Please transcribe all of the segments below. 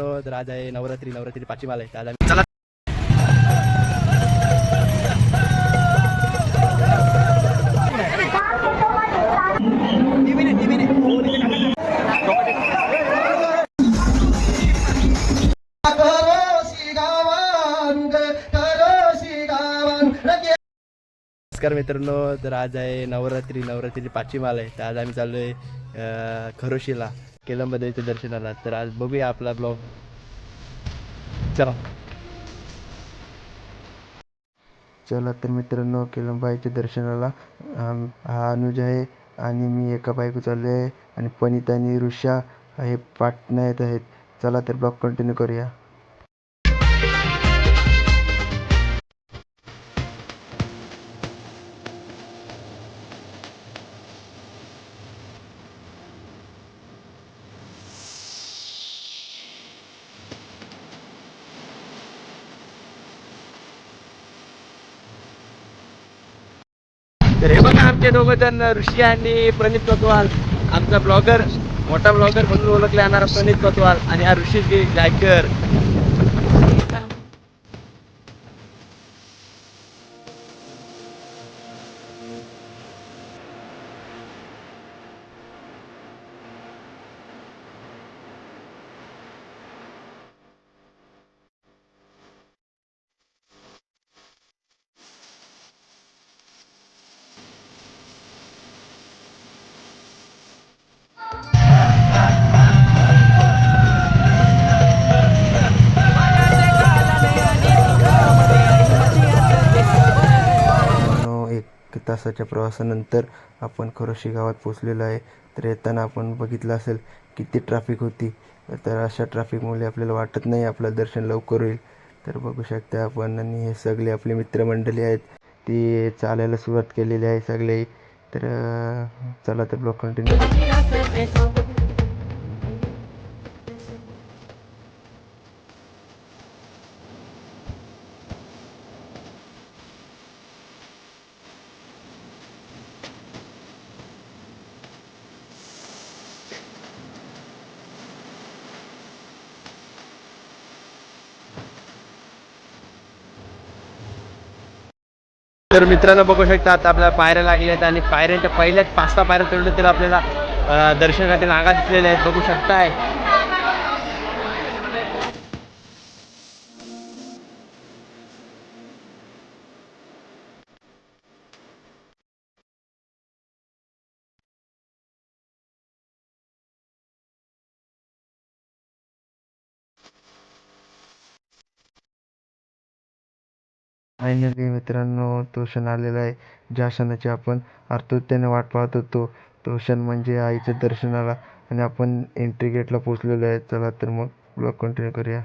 तर आज आहे नवरात्री नवरात्री पाचवी माल आहे. आज आम्ही चला. नमस्कार मित्रांनो तर आज आहे नवरात्री नवरात्रीची पाचवी माल आहे. तर आज आम्ही चाललो आहे खरोशीला. केलंबदेवीच्या दर्शनाला. तर आज बघूया आपला ब्लॉग चला. चला तर मित्रांनो केलंबाईच्या दर्शनाला. हा अनुज आहे आणि मी एका बायको चाललो आहे आणि पनिता आणि ऋषा हे पाटणा येत आहेत. चला तर ब्लॉग कंटिन्यू करूया. तर हे बघा आमचे दोघं जण ऋषी आणि प्रणित कोतवाल आमचा ब्लॉगर मोठा ब्लॉगर म्हणून ओळखला जाणारा प्रणित कोतवाल आणि हा ऋषी गायकर. तासाच्या प्रवासानंतर आपण खरोशी गावात पोचलेलो आहे. तर येताना आपण बघितलं असेल किती ट्रॅफिक होती. तर अशा ट्रॅफिकमुळे आपल्याला वाटत नाही आपलं दर्शन लवकर होईल. तर बघू शकता आपण आणि हे सगळे आपले मित्रमंडळी आहेत. ती चालायला सुरुवात केलेली आहे सगळे. तर चला तर ब्लॉक कंटिन्यू तर मित्रांनो बघू शकता आता आपल्याला पायऱ्या लागल्या आहेत आणि पायऱ्यांच्या पहिल्याच पाच सहा पायऱ्या चढून त्याला आपल्याला दर्शनासाठी नागा दिसलेल्या आहेत. बघू शकताय. आणि मित्रांनो तो क्षण आलेला आहे. ज्या क्षणाची आपण आतुरतेने वाट पाहत होतो तो क्षण म्हणजे आईच्या दर्शनाला. आणि आपण एंट्री गेटला पोचलेलो आहे. चला तर मग ब्लॉग कंटिन्यू करूया.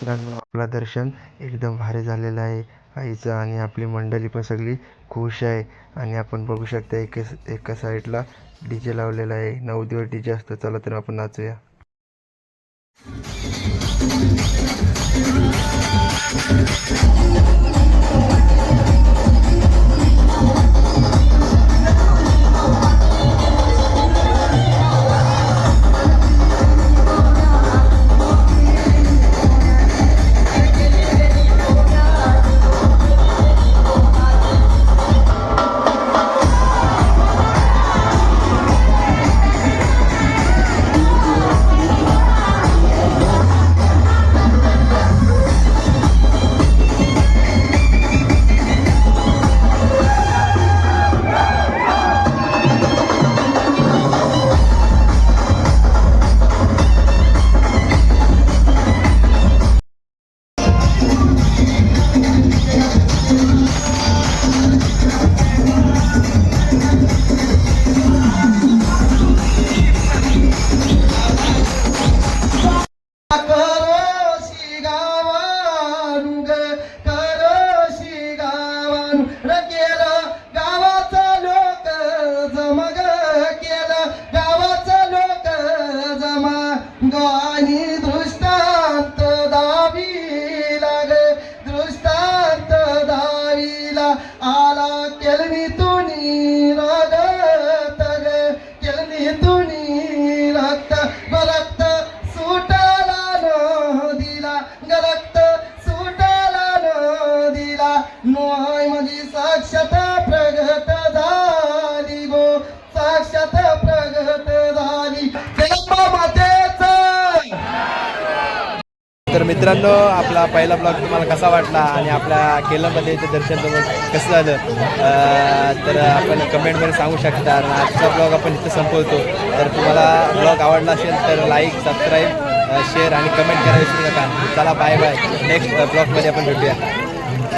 मित्रांनो आपला दर्शन एकदम भारी झालेलं आहे. आईचं आणि आपली मंडळी पण सगळी खुश आहे. आणि आपण बघू शकता एका एका साईडला डी जे लावलेला आहे. नऊ दिवस डी जे असतो चला तर आपण नाचूया. Rakyat तर मित्रांनो आपला पहिला ब्लॉग तुम्हाला कसा वाटला आणि आपल्या केलंमध्ये ते दर्शन तुम्हाला कसं झालं? तर आपण कमेंटमध्ये सांगू शकता. आणि आजचा ब्लॉग आपण इथं संपवतो. तर तुम्हाला ब्लॉग आवडला असेल तर लाईक सबस्क्राईब शेअर आणि कमेंट करायला विसरू नका. चला बाय बाय नेक्स्ट ब्लॉगमध्ये आपण भेटूया.